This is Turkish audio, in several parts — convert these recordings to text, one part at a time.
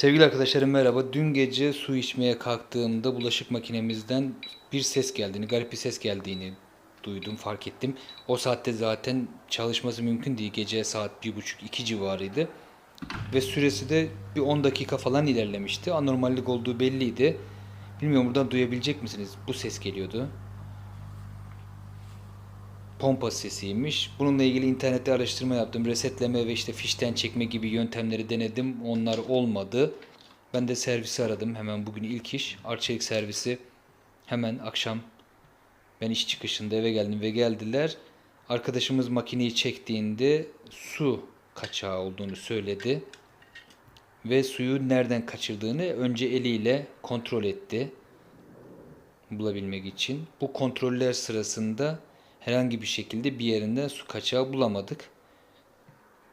Sevgili arkadaşlarım merhaba. Dün gece su içmeye kalktığımda bulaşık makinemizden bir ses geldiğini, garip bir ses geldiğini duydum, fark ettim. O saatte zaten çalışması mümkün değil. Gece saat 1.30-2 civarıydı. Ve süresi de bir 10 dakika falan ilerlemişti. Anormallik olduğu belliydi. Bilmiyorum buradan duyabilecek misiniz? Bu ses geliyordu. Pompa sesiymiş. Bununla ilgili internette araştırma yaptım. Resetleme ve işte fişten çekme gibi yöntemleri denedim. Onlar olmadı. Ben de servisi aradım. Hemen bugün ilk iş. Arçelik servisi. Hemen akşam ben iş çıkışında eve geldim ve geldiler. Arkadaşımız makineyi çektiğinde su kaçağı olduğunu söyledi. Ve suyu nereden kaçırdığını önce eliyle kontrol etti bulabilmek için. Bu kontroller sırasında herhangi bir şekilde bir yerinden su kaçağı bulamadık.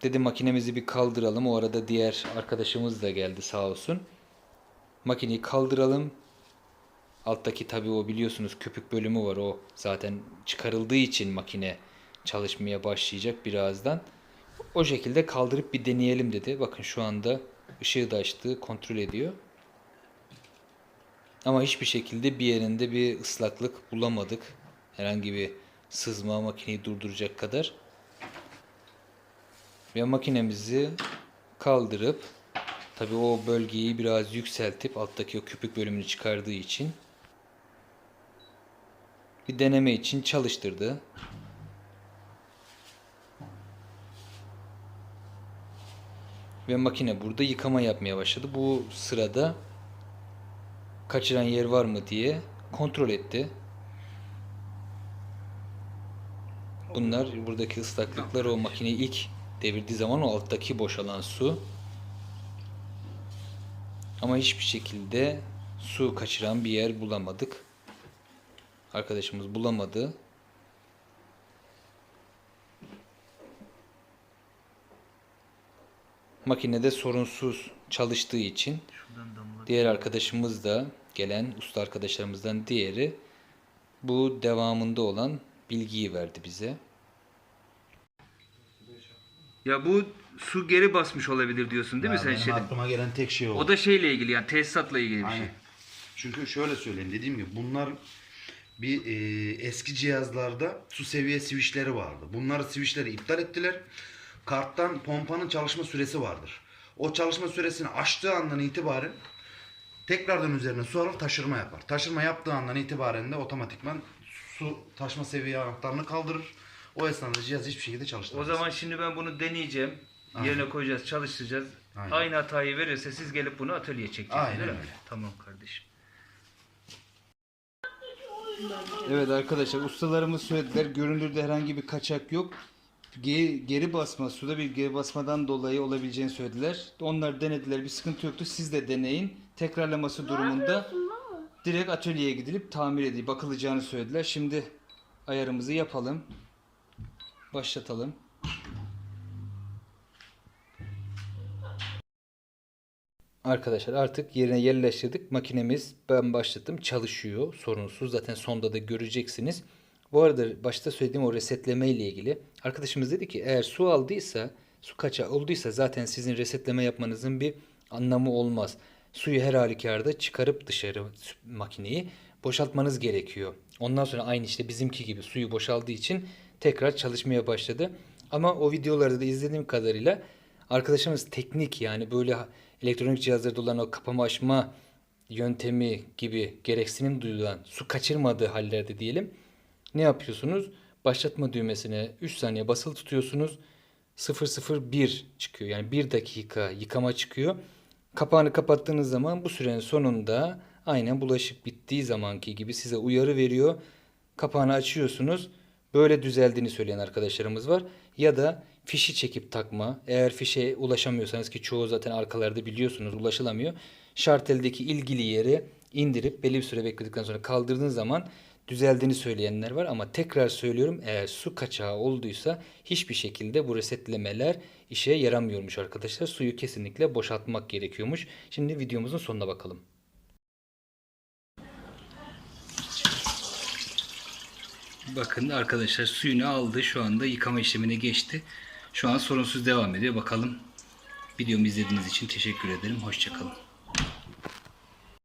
Dedi makinemizi bir kaldıralım. O arada diğer arkadaşımız da geldi sağ olsun. Makineyi kaldıralım. Alttaki tabii o biliyorsunuz köpük bölümü var. O zaten çıkarıldığı için makine çalışmaya başlayacak birazdan. O şekilde kaldırıp bir deneyelim dedi. Bakın şu anda ışığı da açtı, kontrol ediyor. Ama hiçbir şekilde bir yerinde bir ıslaklık bulamadık. Herhangi bir sızma makineyi durduracak kadar. Ve makinemizi kaldırıp tabi o bölgeyi biraz yükseltip alttaki o küpük bölümünü çıkardığı için bir deneme için çalıştırdı. Ve makine burada yıkama yapmaya başladı. Bu sırada kaçıran yer var mı diye kontrol etti. Bunlar buradaki ıslaklıklar o makineyi ilk devirdiği zaman o alttaki boşalan su. Ama hiçbir şekilde su kaçıran bir yer bulamadık. Arkadaşımız bulamadı. Makinede sorunsuz çalıştığı için diğer arkadaşımız da gelen usta arkadaşlarımızdan diğeri bu devamında olan bilgiyi verdi bize. Ya bu su geri basmış olabilir diyorsun değil mi Ya sen benim şeyde? aklıma gelen tek şey o. O da şeyle ilgili yani tesisatla ilgili bir şey. Aynen. Çünkü şöyle söyleyeyim dediğim gibi bunlar bir e, eski cihazlarda su seviye switchleri vardı. Bunları switchleri iptal ettiler. Karttan pompanın çalışma süresi vardır. O çalışma süresini aştığı andan itibaren tekrardan üzerine su alır taşırma yapar. Taşırma yaptığı andan itibaren de otomatikman su taşma seviye anahtarını kaldırır. O esnada cihaz hiçbir şekilde O çalıştıramaz. zaman şimdi ben bunu deneyeceğim. Yerine koyacağız, çalıştıracağız. Aynen. Aynı hatayı verirse siz gelip bunu atölyeye çekeceksiniz Aynen öyle. Tamam kardeşim. Evet arkadaşlar ustalarımız söylediler. Görünürde herhangi bir kaçak yok. Ge- Geri basma, suda bir geri basmadan dolayı olabileceğini söylediler. Onlar denediler, bir sıkıntı yoktu. Siz de deneyin. Tekrarlaması durumunda direkt atölyeye gidilip tamir edilip bakılacağını söylediler. Şimdi ayarımızı yapalım. Başlatalım. Arkadaşlar artık yerine yerleştirdik. Makinemiz ben başlattım çalışıyor sorunsuz. Zaten sonda da göreceksiniz. Bu arada başta söylediğim o resetleme ile ilgili arkadaşımız dedi ki eğer su aldıysa su kaçağı olduysa zaten sizin resetleme yapmanızın bir anlamı olmaz. Suyu her halükarda çıkarıp dışarı makineyi boşaltmanız gerekiyor. Ondan sonra aynı işte bizimki gibi suyu boşaldığı için tekrar çalışmaya başladı. Ama o videolarda da izlediğim kadarıyla arkadaşımız teknik yani böyle elektronik cihazlarda olan o kapama açma yöntemi gibi gereksinim duyulan su kaçırmadığı hallerde diyelim ne yapıyorsunuz? Başlatma düğmesine 3 saniye basılı tutuyorsunuz. 001 çıkıyor. Yani 1 dakika yıkama çıkıyor. Kapağını kapattığınız zaman bu sürenin sonunda aynen bulaşık bittiği zamanki gibi size uyarı veriyor. Kapağını açıyorsunuz. Böyle düzeldiğini söyleyen arkadaşlarımız var. Ya da fişi çekip takma. Eğer fişe ulaşamıyorsanız ki çoğu zaten arkalarda biliyorsunuz ulaşılamıyor. Şarteldeki ilgili yeri indirip belli bir süre bekledikten sonra kaldırdığınız zaman düzeldiğini söyleyenler var ama tekrar söylüyorum eğer su kaçağı olduysa hiçbir şekilde bu resetlemeler işe yaramıyormuş arkadaşlar. Suyu kesinlikle boşaltmak gerekiyormuş. Şimdi videomuzun sonuna bakalım. Bakın arkadaşlar suyunu aldı. Şu anda yıkama işlemine geçti. Şu an sorunsuz devam ediyor. Bakalım Videomu izlediğiniz için teşekkür ederim. Hoşçakalın.